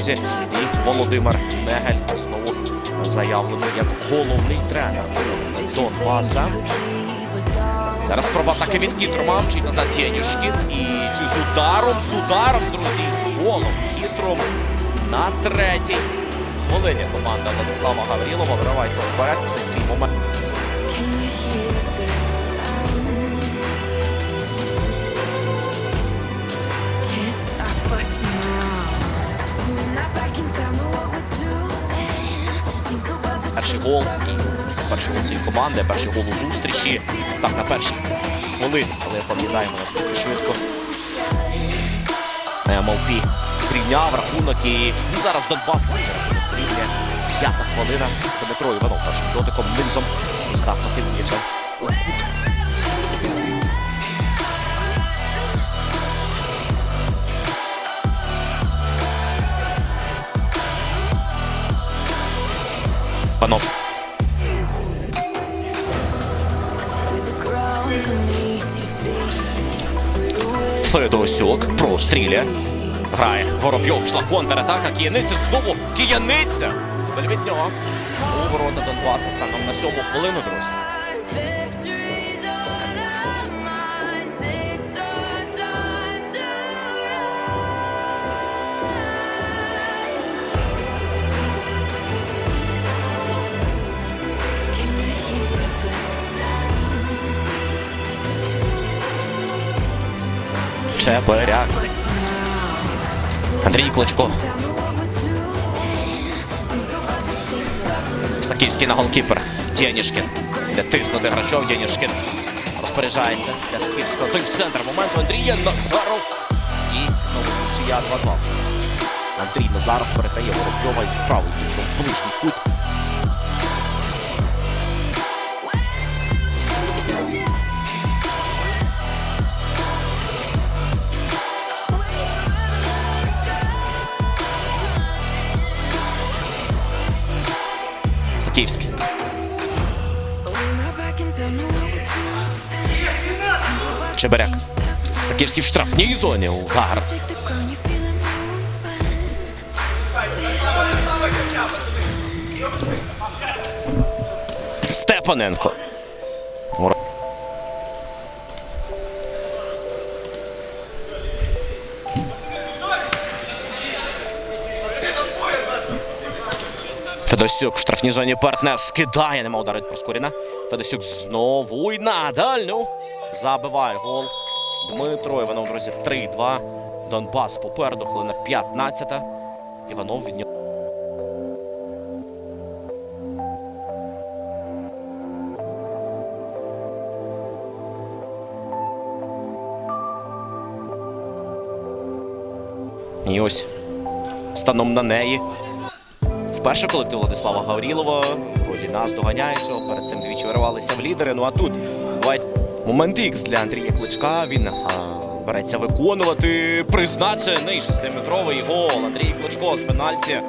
Друзі, і Володимир Негель знову заявлений як головний тренер Донбаса. Зараз спроба атаки від Кітрома, мчить назад Тєнішкін. І чи з ударом, з ударом, друзі, з голом Кітром на третій хвилині команда Владислава Гаврілова виривається вперед. Це свій момент. Перший гол і перший гол цієї команди, перший гол у зустрічі. Так, на першій хвилині, але пам'ятаємо наскільки швидко. МЛП зрівняв рахунок і ну, зараз Донбас зрівняє. П'ята хвилина. Дмитро Іванов першим дотиком низом захватив м'яча. Feet. Федосюк простріля. Грає Воробйов, пішла контратака. Кияниця знову. Кияниця! Далі від нього. У ворота Донбаса станом на сьому хвилину, друзі. About to change. Саківський на голкіпер. Дєнішкін. Де тиснути грачов. Дєнішкін розпоряджається для Саківського. Той в центр моменту Андрія Назаров. І знову чия 2-2 вже. Андрій Назаров передає Воробйова із правий дійсно ближній кут. Doing. Чеберяк. Саківський в штрафній зоні. Удар. Степаненко. Федосюк в штрафній зоні партнер скидає, нема ударить Проскуріна. Федосюк знову і на дальню. Забиває гол. Дмитро Іванов, друзі, 3-2. Донбас попереду, хвилина 15. Іванов від нього. І ось станом на неї. Вперше колектив Владислава Гаврілова. Ролі нас доганяє цього. Перед цим двічі виривалися в лідери. Ну а тут буває момент ікс для Андрія Кличка. Він а, береться виконувати призначений шестиметровий гол. Андрій Кличко з пенальті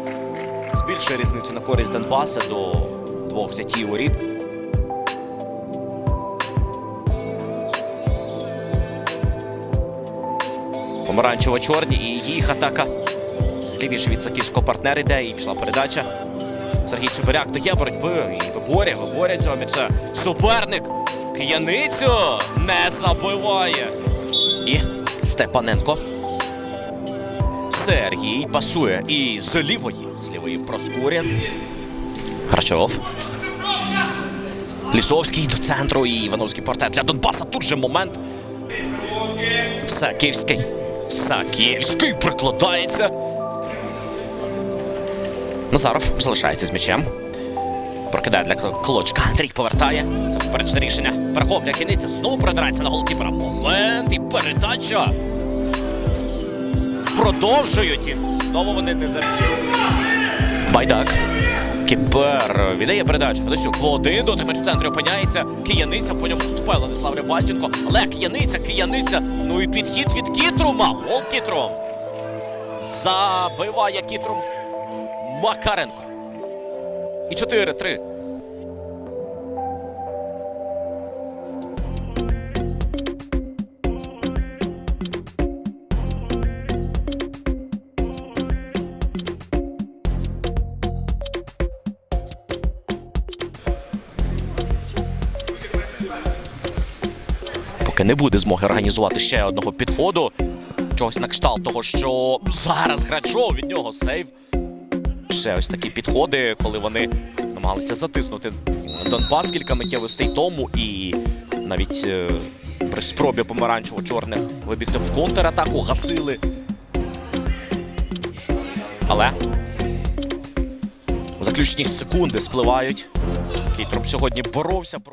збільшує різницю на користь Донбаса до двох взятів воріт. Помаранчево-чорні і їх атака лівіше від саківського партнера йде і пішла передача. Сергій Чебиряк дає боротьби і виборює, виборює цього. Суперник Кияницю не забиває. І Степаненко. Сергій пасує і з лівої, з лівої Проскурін. Грачов. Лісовський до центру і Івановський портрет для Донбаса. Тут же момент. Саківський. Саківський прикладається. Назаров залишається з м'ячем. Прокидає для Клочка. Андрій повертає. Це поперечне рішення. Перехоплює кіниця. Знову продирається на голкіпера. Момент і передача. Продовжують. Знову вони не заб'ють. Байдак. Кіпер віддає передачу. Федосюк один дотик в центрі опиняється. Кияниця по ньому вступає Владислав Рибальченко. Але Кияниця, Кияниця. Ну і підхід від Кітрума. Гол Кітрум. Забиває Кітрум. Макаренко. І 4-3. Поки не буде змоги організувати ще одного підходу. Чогось на кшталт того, що зараз Грачов від нього сейв. Ще ось такі підходи, коли вони намагалися затиснути Донбас кілька миттєвостей тому і навіть е, при спробі помаранчево-чорних вибігти в контратаку гасили. Але заключні секунди спливають. Кейтроп сьогодні боровся про.